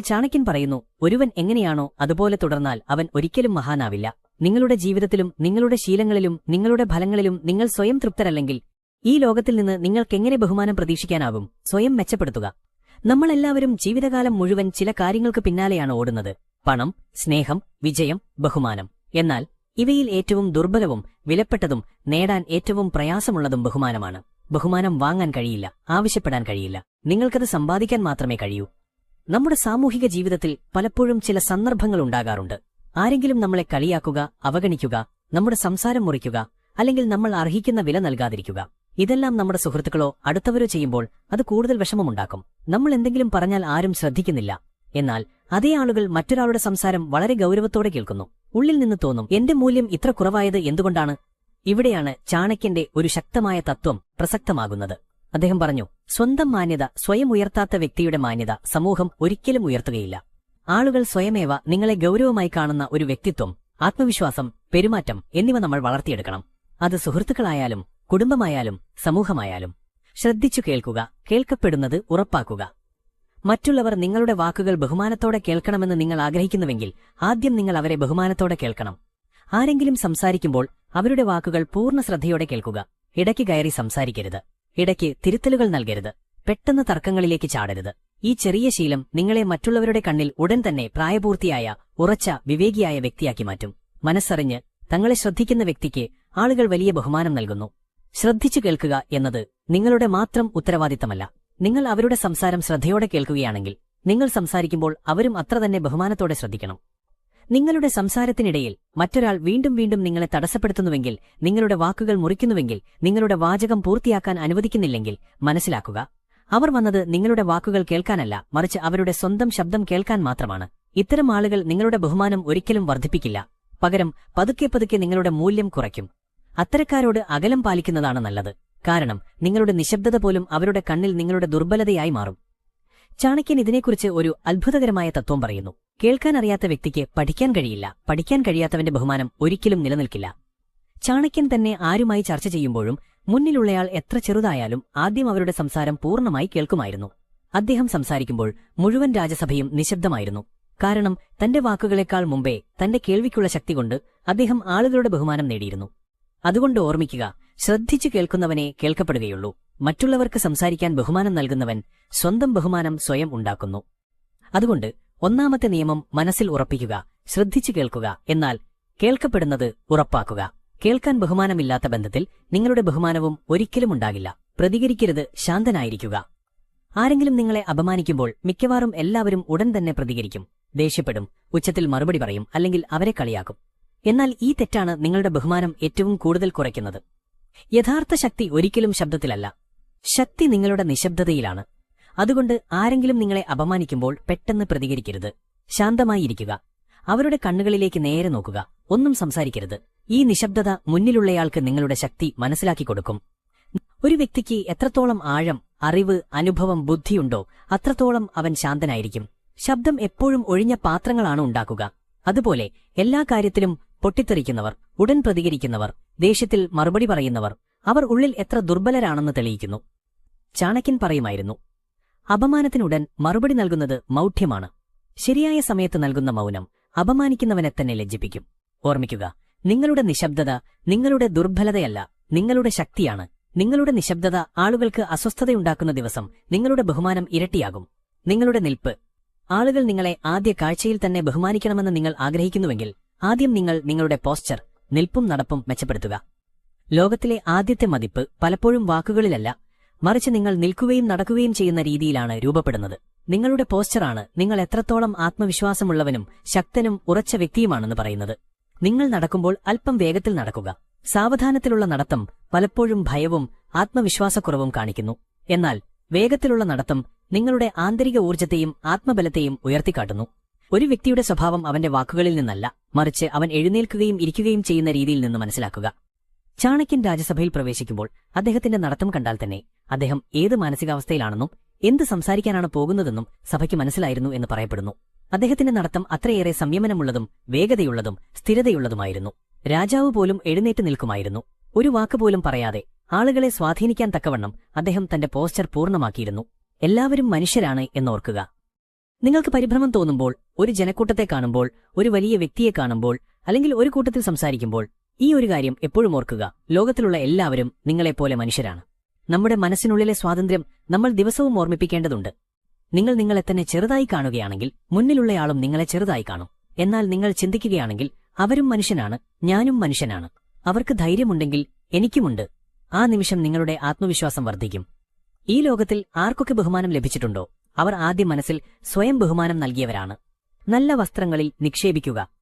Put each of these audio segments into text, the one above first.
ചാണക്യൻ പറയുന്നു ഒരുവൻ എങ്ങനെയാണോ അതുപോലെ തുടർന്നാൽ അവൻ ഒരിക്കലും മഹാനാവില്ല. നിങ്ങളുടെ ജീവിതത്തിലും നിങ്ങളുടെ ശീലങ്ങളിലും നിങ്ങളുടെ ഫലങ്ങളിലും നിങ്ങൾ സ്വയം തൃപ്തരല്ലെങ്കിൽ ഈ ലോകത്തിൽ നിന്ന് നിങ്ങൾക്കെങ്ങനെ ബഹുമാനം പ്രതീക്ഷിക്കാനാവും? സ്വയം മെച്ചപ്പെടുത്തുക. നമ്മളെല്ലാവരും ജീവിതകാലം മുഴുവൻ ചില കാര്യങ്ങൾക്ക് പിന്നാലെയാണ് ഓടുന്നത്. പണം സ്നേഹം വിജയം ബഹുമാനം. എന്നാൽ ഇവയിൽ ഏറ്റവും ദുർബലവും വിലപ്പെട്ടതും നേടാൻ ഏറ്റവും പ്രയാസമുള്ളതും ബഹുമാനമാണ്. ബഹുമാനം വാങ്ങാൻ കഴിയില്ല ആവശ്യപ്പെടാൻ കഴിയില്ല. നിങ്ങൾക്കത് സമ്പാദിക്കാൻ മാത്രമേ കഴിയൂ. നമ്മുടെ സാമൂഹിക ജീവിതത്തിൽ പലപ്പോഴും ചില സന്ദർഭങ്ങൾ ഉണ്ടാകാറുണ്ട്. ആരെങ്കിലും നമ്മളെ കളിയാക്കുക അവഗണിക്കുക നമ്മുടെ സംസാരം മുറിക്കുക അല്ലെങ്കിൽ നമ്മൾ അർഹിക്കുന്ന വില നൽകാതിരിക്കുക. ഇതെല്ലാം നമ്മുടെ സുഹൃത്തുക്കളോ അടുത്തവരോ ചെയ്യുമ്പോൾ അത് കൂടുതൽ വിഷമമുണ്ടാക്കും. നമ്മൾ എന്തെങ്കിലും പറഞ്ഞാൽ ആരും ശ്രദ്ധിക്കുന്നില്ല. എന്നാൽ അതേ ആളുകൾ മറ്റൊരാളുടെ സംസാരം വളരെ ഗൗരവത്തോടെ കേൾക്കുന്നു. ഉള്ളിൽ നിന്ന് തോന്നും എന്റെ മൂല്യം ഇത്ര കുറവായത് എന്തുകൊണ്ടാണ്? ഇവിടെയാണ് ചാണക്യന്റെ ഒരു ശക്തമായ തത്വം പ്രസക്തമാകുന്നത്. അദ്ദേഹം പറഞ്ഞു സ്വന്തം മാന്യത സ്വയം ഉയർത്താത്ത വ്യക്തിയുടെ മാന്യത സമൂഹം ഒരിക്കലും ഉയർത്തുകയില്ല. ആളുകൾ സ്വയമേവ നിങ്ങളെ ഗൗരവമായി കാണുന്ന ഒരു വ്യക്തിത്വം ആത്മവിശ്വാസം പെരുമാറ്റം എന്നിവ നമ്മൾ വളർത്തിയെടുക്കണം. അത് സുഹൃത്തുക്കളായാലും കുടുംബമായാലും സമൂഹമായാലും. ശ്രദ്ധിച്ചു കേൾക്കുക കേൾക്കപ്പെടുന്നത് ഉറപ്പാക്കുക. മറ്റുള്ളവർ നിങ്ങളുടെ വാക്കുകൾ ബഹുമാനത്തോടെ കേൾക്കണമെന്ന് നിങ്ങൾ ആഗ്രഹിക്കുന്നുവെങ്കിൽ ആദ്യം നിങ്ങൾ അവരെ ബഹുമാനത്തോടെ കേൾക്കണം. ആരെങ്കിലും സംസാരിക്കുമ്പോൾ അവരുടെ വാക്കുകൾ പൂർണ ശ്രദ്ധയോടെ കേൾക്കുക ഇടയ്ക്ക് കയറി സംസാരിക്കരുത്. ഇടയ്ക്ക് തിരുത്തലുകൾ നൽകരുത്. പെട്ടെന്ന് തർക്കങ്ങളിലേക്ക് ചാടരുത്. ഈ ചെറിയ ശീലം നിങ്ങളെ മറ്റുള്ളവരുടെ കണ്ണിൽ ഉടൻ തന്നെ പ്രായപൂർത്തിയായ ഉറച്ച വിവേകിയായ വ്യക്തിയാക്കി മാറ്റും. മനസ്സറിഞ്ഞ് തങ്ങളെ ശ്രദ്ധിക്കുന്ന വ്യക്തിക്ക് ആളുകൾ വലിയ ബഹുമാനം നൽകുന്നു. ശ്രദ്ധിച്ചു കേൾക്കുക എന്നത് നിങ്ങളുടെ മാത്രം ഉത്തരവാദിത്തമല്ല. നിങ്ങൾ അവരുടെ സംസാരം ശ്രദ്ധയോടെ കേൾക്കുകയാണെങ്കിൽ നിങ്ങൾ സംസാരിക്കുമ്പോൾ അവരും അത്ര തന്നെ ബഹുമാനത്തോടെ ശ്രദ്ധിക്കണം. നിങ്ങളുടെ സംസാരത്തിനിടയിൽ മറ്റൊരാൾ വീണ്ടും വീണ്ടും നിങ്ങളെ തടസ്സപ്പെടുത്തുന്നുവെങ്കിൽ നിങ്ങളുടെ വാക്കുകൾ മുറിക്കുന്നുവെങ്കിൽ നിങ്ങളുടെ വാചകം പൂർത്തിയാക്കാൻ അനുവദിക്കുന്നില്ലെങ്കിൽ മനസ്സിലാക്കുക. അവർ വന്നത് നിങ്ങളുടെ വാക്കുകൾ കേൾക്കാനല്ല മറിച്ച് അവരുടെ സ്വന്തം ശബ്ദം കേൾക്കാൻ മാത്രമാണ്. ഇത്തരം ആളുകൾ നിങ്ങളുടെ ബഹുമാനം ഒരിക്കലും വർദ്ധിപ്പിക്കില്ല. പകരം പതുക്കെ പതുക്കെ നിങ്ങളുടെ മൂല്യം കുറയ്ക്കും. അത്തരക്കാരോട് അകലം പാലിക്കുന്നതാണ് നല്ലത്. കാരണം നിങ്ങളുടെ നിശബ്ദത പോലും അവരുടെ കണ്ണിൽ നിങ്ങളുടെ ദുർബലതയായി മാറും. ചാണക്യൻ ഇതിനെക്കുറിച്ച് ഒരു അത്ഭുതകരമായ തത്വം പറയുന്നു. കേൾക്കാൻ അറിയാത്ത വ്യക്തിക്ക് പഠിക്കാൻ കഴിയില്ല. പഠിക്കാൻ കഴിയാത്തവന്റെ ബഹുമാനം ഒരിക്കലും നിലനിൽക്കില്ല. ചാണക്യൻ തന്നെ ആരുമായി ചർച്ച ചെയ്യുമ്പോഴും മുന്നിലുള്ളയാൾ എത്ര ചെറുതായാലും ആദ്യം അവരുടെ സംസാരം പൂർണമായി കേൾക്കുമായിരുന്നു. അദ്ദേഹം സംസാരിക്കുമ്പോൾ മുഴുവൻ രാജസഭയും നിശബ്ദമായിരുന്നു. കാരണം തന്റെ വാക്കുകളെക്കാൾ മുമ്പേ തന്റെ കേൾവിക്കുള്ള ശക്തി കൊണ്ട് അദ്ദേഹം ആളുകളുടെ ബഹുമാനം നേടിയിരുന്നു. അതുകൊണ്ട് ഓർമ്മിക്കുക ശ്രദ്ധിച്ചു കേൾക്കുന്നവനെ കേൾക്കപ്പെടുകയുള്ളൂ. മറ്റുള്ളവർക്ക് സംസാരിക്കാൻ ബഹുമാനം നൽകുന്നവൻ സ്വന്തം ബഹുമാനം സ്വയം ഉണ്ടാക്കുന്നു. അതുകൊണ്ട് ഒന്നാമത്തെ നിയമം മനസ്സിൽ ഉറപ്പിക്കുക ശ്രദ്ധിച്ചു കേൾക്കുക എന്നാൽ കേൾക്കപ്പെടുന്നത് ഉറപ്പാക്കുക. കേൾക്കാൻ ബഹുമാനമില്ലാത്ത ബന്ധത്തിൽ നിങ്ങളുടെ ബഹുമാനവും ഒരിക്കലും ഉണ്ടാകില്ല. പ്രതികരിക്കരുത് ശാന്തനായിരിക്കുക. ആരെങ്കിലും നിങ്ങളെ അപമാനിക്കുമ്പോൾ മിക്കവാറും എല്ലാവരും ഉടൻ തന്നെ പ്രതികരിക്കും ദേഷ്യപ്പെടും ഉച്ചത്തിൽ മറുപടി പറയും അല്ലെങ്കിൽ അവരെ കളിയാക്കും. എന്നാൽ ഈ തെറ്റാണ് നിങ്ങളുടെ ബഹുമാനം ഏറ്റവും കൂടുതൽ കുറയ്ക്കുന്നത്. യഥാർത്ഥ ശക്തി ഒരിക്കലും ശബ്ദത്തിലല്ല. ശക്തി നിങ്ങളുടെ നിശബ്ദതയിലാണ്. അതുകൊണ്ട് ആരെങ്കിലും നിങ്ങളെ അപമാനിക്കുമ്പോൾ പെട്ടെന്ന് പ്രതികരിക്കരുത്. ശാന്തമായിരിക്കുക അവരുടെ കണ്ണുകളിലേക്ക് നേരെ നോക്കുക. ഒന്നും സംസാരിക്കരുത്. ഈ നിശബ്ദത മുന്നിലുള്ളയാൾക്ക് നിങ്ങളുടെ ശക്തി മനസ്സിലാക്കി കൊടുക്കും. ഒരു വ്യക്തിക്ക് എത്രത്തോളം ആഴം അറിവ് അനുഭവം ബുദ്ധിയുണ്ടോ അത്രത്തോളം അവൻ ശാന്തനായിരിക്കും. ശബ്ദം എപ്പോഴും ഒഴിഞ്ഞ പാത്രങ്ങളാണ് ഉണ്ടാക്കുക. അതുപോലെ എല്ലാ കാര്യത്തിലും പൊട്ടിത്തെറിക്കുന്നവർ ഉടൻ പ്രതികരിക്കുന്നവർ ദേഷ്യത്തിൽ മറുപടി പറയുന്നവർ അവർ ഉള്ളിൽ എത്ര ദുർബലരാണെന്ന് തെളിയിക്കുന്നു. ചാണക്യൻ പറയുമായിരുന്നു അപമാനത്തിനുടൻ മറുപടി നൽകുന്നത് മൗഢ്യമാണ്. ശരിയായ സമയത്ത് നൽകുന്ന മൗനം അപമാനിക്കുന്നവനെ തന്നെ ലജ്ജിപ്പിക്കും. ഓർമ്മിക്കുക നിങ്ങളുടെ നിശബ്ദത നിങ്ങളുടെ ദുർബലതയല്ല നിങ്ങളുടെ ശക്തിയാണ്. നിങ്ങളുടെ നിശബ്ദത ആളുകൾക്ക് അസ്വസ്ഥതയുണ്ടാക്കുന്ന ദിവസം നിങ്ങളുടെ ബഹുമാനം ഇരട്ടിയാകും. നിങ്ങളുടെ നിൽപ്പ്. ആളുകൾ നിങ്ങളെ ആദ്യ കാഴ്ചയിൽ തന്നെ ബഹുമാനിക്കണമെന്ന് നിങ്ങൾ ആഗ്രഹിക്കുന്നുവെങ്കിൽ ആദ്യം നിങ്ങൾ നിങ്ങളുടെ പോസ്ചർ നിൽപ്പും നടപ്പും മെച്ചപ്പെടുത്തുക. ലോകത്തിലെ ആദ്യത്തെ മതിപ്പ് പലപ്പോഴും വാക്കുകളിലല്ല മറിച്ച് നിങ്ങൾ നിൽക്കുകയും നടക്കുകയും ചെയ്യുന്ന രീതിയിലാണ് രൂപപ്പെടുന്നത്. നിങ്ങളുടെ പോസ്ചറാണ് നിങ്ങൾ എത്രത്തോളം ആത്മവിശ്വാസമുള്ളവനും ശക്തനും ഉറച്ച വ്യക്തിയുമാണെന്ന് പറയുന്നത്. നിങ്ങൾ നടക്കുമ്പോൾ അല്പം വേഗത്തിൽ നടക്കുക. സാവധാനത്തിലുള്ള നടത്തം പലപ്പോഴും ഭയവും ആത്മവിശ്വാസക്കുറവും കാണിക്കുന്നു. എന്നാൽ വേഗത്തിലുള്ള നടത്തം നിങ്ങളുടെ ആന്തരിക ഊർജത്തെയും ആത്മബലത്തെയും ഉയർത്തിക്കാട്ടുന്നു. ഒരു വ്യക്തിയുടെ സ്വഭാവം അവന്റെ വാക്കുകളിൽ നിന്നല്ല മറിച്ച് അവൻ എഴുന്നേൽക്കുകയും ഇരിക്കുകയും ചെയ്യുന്ന രീതിയിൽ നിന്ന് മനസ്സിലാക്കുക. ചാണക്യൻ രാജ്യസഭയിൽ പ്രവേശിക്കുമ്പോൾ അദ്ദേഹത്തിന്റെ നടത്തം കണ്ടാൽ തന്നെ അദ്ദേഹം ഏത് മാനസികാവസ്ഥയിലാണെന്നും എന്ത് സംസാരിക്കാനാണ് പോകുന്നതെന്നും സഭയ്ക്ക് മനസ്സിലായിരുന്നു എന്ന് പറയപ്പെടുന്നു. അദ്ദേഹത്തിന്റെ നടത്തം അത്രയേറെ സംയമനമുള്ളതും വേഗതയുള്ളതും സ്ഥിരതയുള്ളതുമായിരുന്നു. രാജാവ് പോലും എഴുന്നേറ്റ് നിൽക്കുമായിരുന്നു. ഒരു വാക്കുപോലും പറയാതെ ആളുകളെ സ്വാധീനിക്കാൻ തക്കവണ്ണം അദ്ദേഹം തന്റെ പോസ്റ്റർ പൂർണമാക്കിയിരുന്നു. എല്ലാവരും മനുഷ്യരാണ് എന്നോർക്കുക. നിങ്ങൾക്ക് പരിഭ്രമം തോന്നുമ്പോൾ ഒരു ജനക്കൂട്ടത്തെ കാണുമ്പോൾ ഒരു വലിയ വ്യക്തിയെ കാണുമ്പോൾ അല്ലെങ്കിൽ ഒരു കൂട്ടത്തിൽ സംസാരിക്കുമ്പോൾ ഈ ഒരു കാര്യം എപ്പോഴും ഓർക്കുക. ലോകത്തിലുള്ള എല്ലാവരും നിങ്ങളെപ്പോലെ മനുഷ്യരാണ്. നമ്മുടെ മനസ്സിനുള്ളിലെ സ്വാതന്ത്ര്യം നമ്മൾ ദിവസവും ഓർമ്മിപ്പിക്കേണ്ടതുണ്ട്. നിങ്ങൾ നിങ്ങളെ തന്നെ ചെറുതായി കാണുകയാണെങ്കിൽ മുന്നിലുള്ളയാളും നിങ്ങളെ ചെറുതായി കാണും. എന്നാൽ നിങ്ങൾ ചിന്തിക്കുകയാണെങ്കിൽ അവരും മനുഷ്യനാണ് ഞാനും മനുഷ്യനാണ്. അവർക്ക് ധൈര്യമുണ്ടെങ്കിൽ എനിക്കുമുണ്ട്. ആ നിമിഷം നിങ്ങളുടെ ആത്മവിശ്വാസം വർദ്ധിക്കും. ഈ ലോകത്തിൽ ആർക്കൊക്കെ ബഹുമാനം ലഭിച്ചിട്ടുണ്ടോ? അവർ ആദ്യം മനസ്സിൽ സ്വയം ബഹുമാനം നൽകിയവരാണ്. നല്ല വസ്ത്രങ്ങളിൽ നിക്ഷേപിക്കുക.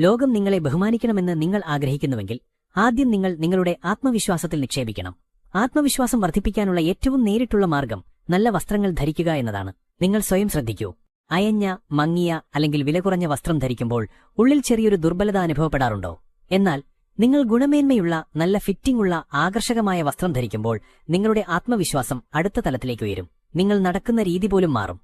ലോകം നിങ്ങളെ ബഹുമാനിക്കണമെന്ന് നിങ്ങൾ ആഗ്രഹിക്കുന്നുവെങ്കിൽ ആദ്യം നിങ്ങൾ നിങ്ങളുടെ ആത്മവിശ്വാസത്തിൽ നിക്ഷേപിക്കണം. ആത്മവിശ്വാസം വർദ്ധിപ്പിക്കാനുള്ള ഏറ്റവും നേരിട്ടുള്ള മാർഗം നല്ല വസ്ത്രങ്ങൾ ധരിക്കുക എന്നതാണ്. നിങ്ങൾ സ്വയം ശ്രദ്ധിക്കൂ. അയഞ്ഞ മങ്ങിയ അല്ലെങ്കിൽ വില കുറഞ്ഞ വസ്ത്രം ധരിക്കുമ്പോൾ ഉള്ളിൽ ചെറിയൊരു ദുർബലത അനുഭവപ്പെടാറുണ്ടോ? എന്നാൽ നിങ്ങൾ ഗുണമേന്മയുള്ള നല്ല ഫിറ്റിംഗ് ഉള്ള ആകർഷകമായ വസ്ത്രം ധരിക്കുമ്പോൾ നിങ്ങളുടെ ആത്മവിശ്വാസം അടുത്ത തലത്തിലേക്ക് ഉയരും. നിങ്ങൾ നടക്കുന്ന രീതി പോലും മാറും.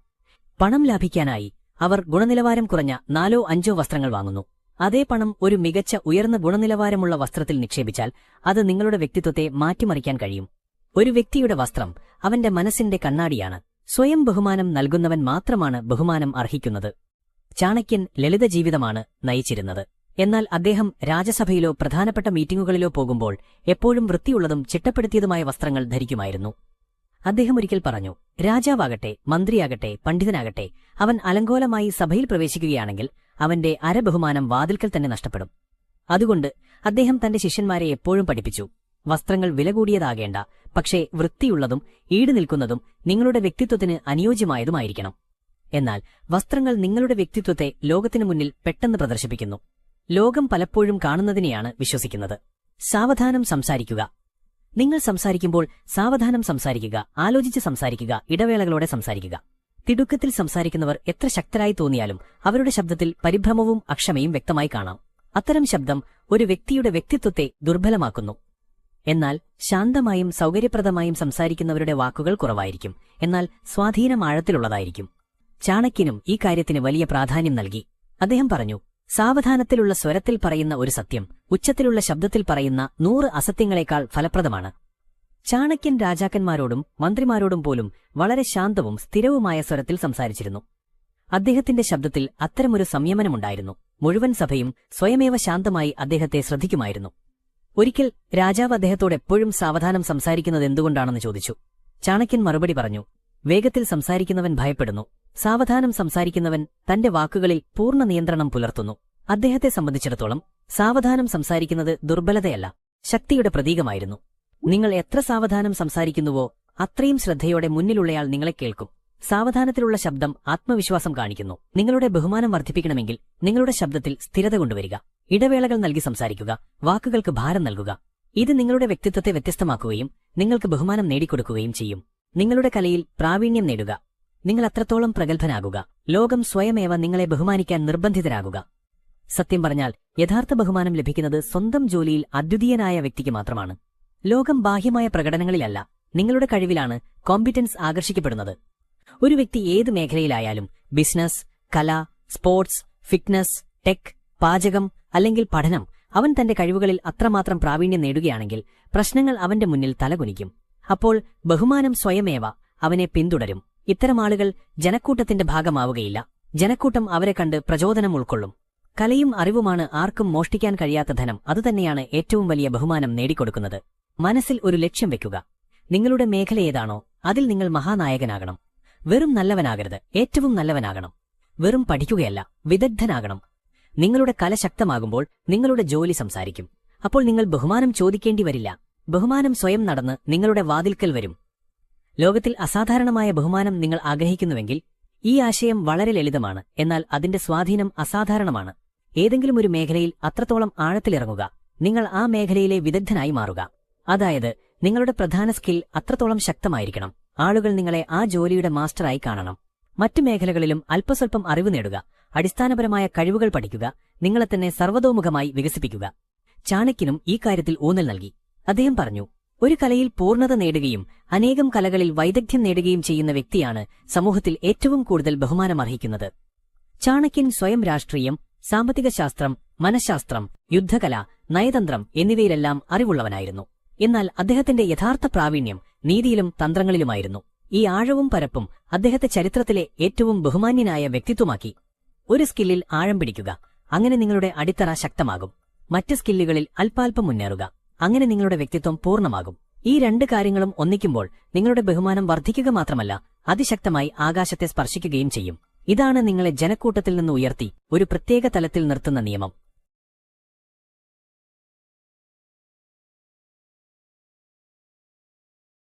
പണം ലാഭിക്കാനായി അവർ ഗുണനിലവാരം കുറഞ്ഞ നാലോ അഞ്ചോ വസ്ത്രങ്ങൾ വാങ്ങുന്നു. അതേ പണം ഒരു മികച്ച ഉയർന്ന ഗുണനിലവാരമുള്ള വസ്ത്രത്തിൽ നിക്ഷേപിച്ചാൽ അത് നിങ്ങളുടെ വ്യക്തിത്വത്തെ മാറ്റിമറിക്കാൻ കഴിയും. ഒരു വ്യക്തിയുടെ വസ്ത്രം അവന്റെ മനസ്സിന്റെ കണ്ണാടിയാണ്. സ്വയം ബഹുമാനം നൽകുന്നവൻ മാത്രമാണ് ബഹുമാനം അർഹിക്കുന്നത്. ചാണക്യൻ ലളിത ജീവിതമാണ് നയിച്ചിരുന്നത്. എന്നാൽ അദ്ദേഹം രാജ്യസഭയിലോ പ്രധാനപ്പെട്ട മീറ്റിംഗുകളിലോ പോകുമ്പോൾ എപ്പോഴും വൃത്തിയുള്ളതും ചിട്ടപ്പെടുത്തിയതുമായ വസ്ത്രങ്ങൾ ധരിക്കുമായിരുന്നു. അദ്ദേഹം ഒരിക്കൽ പറഞ്ഞു രാജാവാകട്ടെ മന്ത്രിയാകട്ടെ പണ്ഡിതനാകട്ടെ അവൻ അലങ്കോലമായി സഭയിൽ പ്രവേശിക്കുകയാണെങ്കിൽ അവന്റെ അരബഹുമാനം വാതിൽക്കൽ തന്നെ നഷ്ടപ്പെടും. അതുകൊണ്ട് അദ്ദേഹം തന്റെ ശിഷ്യന്മാരെ എപ്പോഴും പഠിപ്പിച്ചു. വസ്ത്രങ്ങൾ വില കൂടിയതാകേണ്ട പക്ഷേ വൃത്തിയുള്ളതും ഈടുനിൽക്കുന്നതും നിങ്ങളുടെ വ്യക്തിത്വത്തിന് അനുയോജ്യമായതുമായിരിക്കണം. എന്നാൽ വസ്ത്രങ്ങൾ നിങ്ങളുടെ വ്യക്തിത്വത്തെ ലോകത്തിനു മുന്നിൽ പെട്ടെന്ന് പ്രദർശിപ്പിക്കുന്നു. ലോകം പലപ്പോഴും കാണുന്നതിനെയാണ് വിശ്വസിക്കുന്നത്. സാവധാനം സംസാരിക്കുക. നിങ്ങൾ സംസാരിക്കുമ്പോൾ സാവധാനം സംസാരിക്കുക ആലോചിച്ച് സംസാരിക്കുക ഇടവേളകളോടെ സംസാരിക്കുക. തിടുക്കത്തിൽ സംസാരിക്കുന്നവർ എത്ര ശക്തരായി തോന്നിയാലും അവരുടെ ശബ്ദത്തിൽ പരിഭ്രമവും അക്ഷമയും വ്യക്തമായി കാണാം. അത്തരം ശബ്ദം ഒരു വ്യക്തിയുടെ വ്യക്തിത്വത്തെ ദുർബലമാക്കുന്നു. എന്നാൽ ശാന്തമായും സൗകര്യപ്രദമായും സംസാരിക്കുന്നവരുടെ വാക്കുകൾ കുറവായിരിക്കും. എന്നാൽ സ്വാധീനം ആഴത്തിലുള്ളതായിരിക്കും. ചാണക്യനും ഈ കാര്യത്തിന് വലിയ പ്രാധാന്യം നൽകി. അദ്ദേഹം പറഞ്ഞു സാവധാനത്തിലുള്ള സ്വരത്തിൽ പറയുന്ന ഒരു സത്യം ഉച്ചത്തിലുള്ള ശബ്ദത്തിൽ പറയുന്ന നൂറ് അസത്യങ്ങളെക്കാൾ ഫലപ്രദമാണ്. ചാണക്യൻ രാജാക്കന്മാരോടും മന്ത്രിമാരോടും പോലും വളരെ ശാന്തവും സ്ഥിരവുമായ സ്വരത്തിൽ സംസാരിച്ചിരുന്നു. അദ്ദേഹത്തിന്റെ ശബ്ദത്തിൽ അത്തരമൊരു സംയമനമുണ്ടായിരുന്നു. മുഴുവൻ സഭയും സ്വയമേവ ശാന്തമായി അദ്ദേഹത്തെ ശ്രദ്ധിക്കുമായിരുന്നു. ഒരിക്കൽ രാജാവ് അദ്ദേഹത്തോട് എപ്പോഴും സാവധാനം സംസാരിക്കുന്നത് എന്തുകൊണ്ടാണെന്ന് ചോദിച്ചു. ചാണക്യൻ മറുപടി പറഞ്ഞു വേഗത്തിൽ സംസാരിക്കുന്നവൻ ഭയപ്പെടുന്നു. സാവധാനം സംസാരിക്കുന്നവൻ തന്റെ വാക്കുകളിൽ പൂർണ നിയന്ത്രണം പുലർത്തുന്നു. അദ്ദേഹത്തെ സംബന്ധിച്ചിടത്തോളം സാവധാനം സംസാരിക്കുന്നത് ദുർബലതയല്ല ശക്തിയുടെ പ്രതീകമായിരുന്നു. നിങ്ങൾ എത്ര സാവധാനം സംസാരിക്കുന്നുവോ അത്രയും ശ്രദ്ധയോടെ മുന്നിലുള്ളയാൾ നിങ്ങളെ കേൾക്കും. സാവധാനത്തിലുള്ള ശബ്ദം ആത്മവിശ്വാസം കാണിക്കുന്നു. നിങ്ങളുടെ ബഹുമാനം വർദ്ധിപ്പിക്കണമെങ്കിൽ നിങ്ങളുടെ ശബ്ദത്തിൽ സ്ഥിരത കൊണ്ടുവരിക. ഇടവേളകൾ നൽകി സംസാരിക്കുക. വാക്കുകൾക്ക് ഭാരം നൽകുക. ഇത് നിങ്ങളുടെ വ്യക്തിത്വത്തെ വ്യത്യസ്തമാക്കുകയും നിങ്ങൾക്ക് ബഹുമാനം നേടിക്കൊടുക്കുകയും ചെയ്യും. നിങ്ങളുടെ കലയിൽ പ്രാവീണ്യം നേടുക. നിങ്ങൾ അത്രത്തോളം പ്രഗത്ഭനാകുക. ലോകം സ്വയമേവ നിങ്ങളെ ബഹുമാനിക്കാൻ നിർബന്ധിതരാകുക. സത്യം പറഞ്ഞാൽ യഥാർത്ഥ ബഹുമാനം ലഭിക്കുന്നത് സ്വന്തം ജോലിയിൽ അദ്വിതീയനായ വ്യക്തിക്ക് മാത്രമാണ്. ലോകം ബാഹ്യമായ പ്രകടനങ്ങളിലല്ല നിങ്ങളുടെ കഴിവിലാണ് കോമ്പിറ്റൻസ് ആകർഷിക്കപ്പെടുന്നത്. ഒരു വ്യക്തി ഏത് മേഖലയിലായാലും ബിസിനസ് കല സ്പോർട്സ് ഫിറ്റ്നസ് ടെക് പാചകം അല്ലെങ്കിൽ പഠനം അവൻ തന്റെ കഴിവുകളിൽ അത്രമാത്രം പ്രാവീണ്യം നേടുകയാണെങ്കിൽ പ്രശ്നങ്ങൾ അവന്റെ മുന്നിൽ തലകുനിക്കും. അപ്പോൾ ബഹുമാനം സ്വയമേവ അവനെ പിന്തുടരും. ഇത്തരം ആളുകൾ ജനക്കൂട്ടത്തിന്റെ ഭാഗമാവുകയില്ല. ജനക്കൂട്ടം അവരെ കണ്ട് പ്രചോദനം ഉൾക്കൊള്ളും. കലയും അറിവുമാണ് ആർക്കും മോഷ്ടിക്കാൻ കഴിയാത്ത ധനം. അതുതന്നെയാണ് ഏറ്റവും വലിയ ബഹുമാനം നേടിക്കൊടുക്കുന്നത്. മനസ്സിൽ ഒരു ലക്ഷ്യം വെക്കുക. നിങ്ങളുടെ മേഖല ഏതാണോ അതിൽ നിങ്ങൾ മഹാനായകനാകണം. വെറും നല്ലവനാകരുത് ഏറ്റവും നല്ലവനാകണം. വെറും പഠിക്കുകയല്ല വിദഗ്ധനാകണം. നിങ്ങളുടെ കല ശക്തമാകുമ്പോൾ നിങ്ങളുടെ ജോലി സംസാരിക്കും. അപ്പോൾ നിങ്ങൾ ബഹുമാനം ചോദിക്കേണ്ടി വരില്ല. ബഹുമാനം സ്വയം നടന്ന് നിങ്ങളുടെ വാതിൽക്കൽ വരും. ലോകത്തിൽ അസാധാരണമായ ബഹുമാനം നിങ്ങൾ ആഗ്രഹിക്കുന്നുവെങ്കിൽ ഈ ആശയം വളരെ ലളിതമാണ്. എന്നാൽ അതിന്റെ സ്വാധീനം അസാധാരണമാണ്. ഏതെങ്കിലും ഒരു മേഖലയിൽ അത്രത്തോളം ആഴത്തിലിറങ്ങുക. നിങ്ങൾ ആ മേഖലയിലെ വിദഗ്ധനായി മാറുക. അതായത് നിങ്ങളുടെ പ്രധാന സ്കിൽ അത്രത്തോളം ശക്തമായിരിക്കണം. ആളുകൾ നിങ്ങളെ ആ ജോലിയുടെ മാസ്റ്ററായി കാണണം. മറ്റു മേഖലകളിലും അല്പസ്വല്പം അറിവ് നേടുക. അടിസ്ഥാനപരമായ കഴിവുകൾ പഠിക്കുക. നിങ്ങളെ തന്നെ സർവതോമുഖമായി വികസിപ്പിക്കുക. ചാണക്യനും ഈ കാര്യത്തിൽ ഊന്നൽ നൽകി. അദ്ദേഹം പറഞ്ഞു ഒരു കലയിൽ പൂർണത നേടുകയും അനേകം കലകളിൽ വൈദഗ്ധ്യം നേടുകയും ചെയ്യുന്ന വ്യക്തിയാണ് സമൂഹത്തിൽ ഏറ്റവും കൂടുതൽ ബഹുമാനം അർഹിക്കുന്നത്. ചാണക്യൻ സ്വയം രാഷ്ട്രീയം സാമ്പത്തിക ശാസ്ത്രം മനഃശാസ്ത്രം യുദ്ധകല നയതന്ത്രം എന്നിവയിലെല്ലാം അറിവുള്ളവനായിരുന്നു. എന്നാൽ അദ്ദേഹത്തിന്റെ യഥാർത്ഥ പ്രാവീണ്യം നീതിയിലും തന്ത്രങ്ങളിലുമായിരുന്നു. ഈ ആഴവും പരപ്പും അദ്ദേഹത്തെ ചരിത്രത്തിലെ ഏറ്റവും ബഹുമാന്യനായ വ്യക്തിത്വമാക്കി. ഒരു സ്കില്ലിൽ ആഴം പിടിക്കുക. അങ്ങനെ നിങ്ങളുടെ അടിത്തറ ശക്തമാകും. മറ്റ് സ്കില്ലുകളിൽ അല്പാൽപ്പം മുന്നേറുക. അങ്ങനെ നിങ്ങളുടെ വ്യക്തിത്വം പൂർണമാകും. ഈ രണ്ട് കാര്യങ്ങളും ഒന്നിക്കുമ്പോൾ നിങ്ങളുടെ ബഹുമാനം വർദ്ധിക്കുക മാത്രമല്ല അതിശക്തമായി ആകാശത്തെ സ്പർശിക്കുകയും ചെയ്യും. ഇതാണ് നിങ്ങളെ ജനക്കൂട്ടത്തിൽ നിന്ന് ഉയർത്തി ഒരു പ്രത്യേക തലത്തിൽ നിർത്തുന്ന നിയമം.